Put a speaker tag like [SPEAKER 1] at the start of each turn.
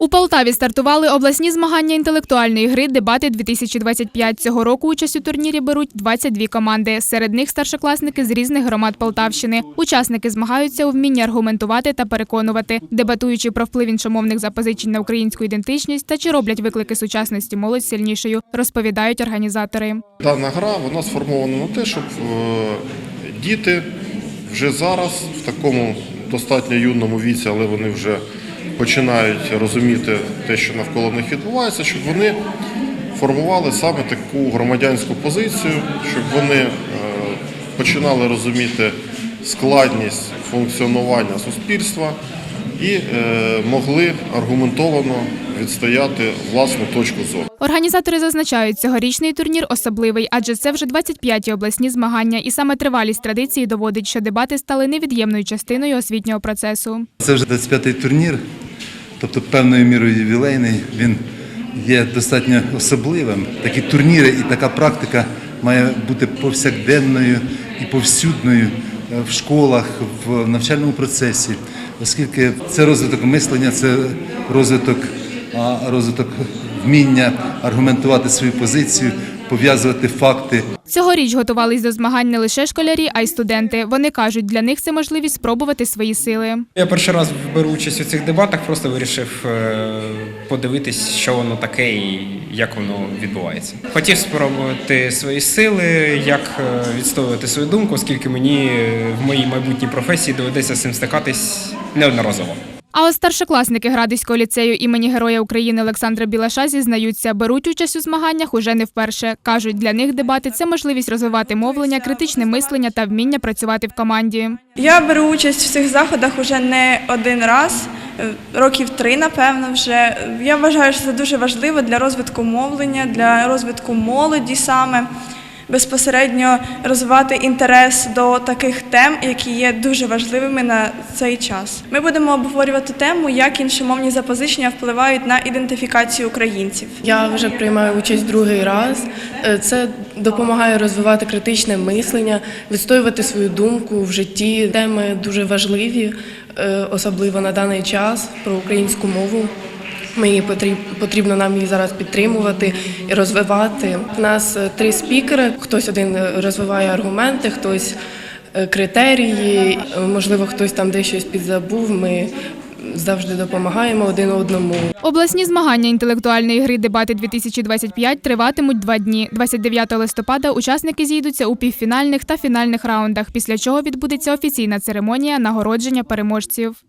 [SPEAKER 1] У Полтаві стартували обласні змагання інтелектуальної гри Дебати 2025 Цього року участь у турнірі беруть 22 команди. Серед них старшокласники з різних громад Полтавщини. Учасники змагаються у вмінні аргументувати та переконувати, дебатуючи про вплив іншомовних запозичень на українську ідентичність та чи роблять виклики сучасності молодь сильнішою, розповідають організатори.
[SPEAKER 2] Дана гра вона сформована на те, щоб е, діти вже зараз, в такому достатньо юному віці, але вони вже починають розуміти те, що навколо них відбувається, щоб вони формували саме таку громадянську позицію, щоб вони е, починали розуміти складність функціонування суспільства і е, могли аргументовано відстояти власну точку зору.
[SPEAKER 1] Організатори зазначають, цьогорічний турнір особливий, адже це вже 25-ті обласні змагання, і саме тривалість традиції доводить, що дебати стали невід'ємною частиною освітнього процесу.
[SPEAKER 3] Це вже 25-й турнір, тобто певною мірою ювілейний. Він є достатньо особливим. Такі турніри і така практика має бути повсякденною і повсюдною е, в школах, в навчальному процесі, оскільки це розвиток мислення, це розвиток, розвиток вміння аргументувати свою позицію, пов'язувати факти
[SPEAKER 1] Цьогоріч готувались до змагань не лише школярі, а й студенти. Вони кажуть, для них це можливість спробувати свої сили.
[SPEAKER 4] Я перший раз беру участь у цих дебатах, просто вирішив е, подивитись, що воно таке і як воно відбувається. Хотів спробувати свої сили, як е, відстоювати свою думку, оскільки мені е, в моїй майбутній професії доведеться з цим стикатись неодноразово.
[SPEAKER 1] А ось старшокласники Градиського ліцею імені Героя України Олександра Білаша зізнаються, беруть участь у змаганнях уже не вперше. Кажуть, для них дебати це можливість розвивати мовлення, критичне мислення та вміння працювати в команді.
[SPEAKER 5] Я беру участь в цих заходах уже не один раз, років три, напевно, вже. Я вважаю, що це дуже важливо для розвитку мовлення, для розвитку молоді саме. Безпосередньо розвивати інтерес до таких тем, які є дуже важливими на цей час. Ми будемо обговорювати тему, як іншомовні запозичення впливають на ідентифікацію українців.
[SPEAKER 6] Я вже приймаю участь другий раз. Е, Це допомагає розвивати критичне мислення, відстоювати свою думку в житті. Теми дуже важливі, е, особливо на даний час про українську мову. Її потрібно нам її зараз підтримувати і розвивати. У нас е, три спікери. Хтось один е, розвиває аргументи, хтось е, критерії. Можливо, хтось там десь підзабув. Ми завжди допомагаємо один одному.
[SPEAKER 1] Обласні змагання інтелектуальної гри Дебати 2025 триватимуть два дні. 29 листопада учасники зійдуться у півфінальних та фінальних раундах, після чого відбудеться офіційна церемонія нагородження переможців.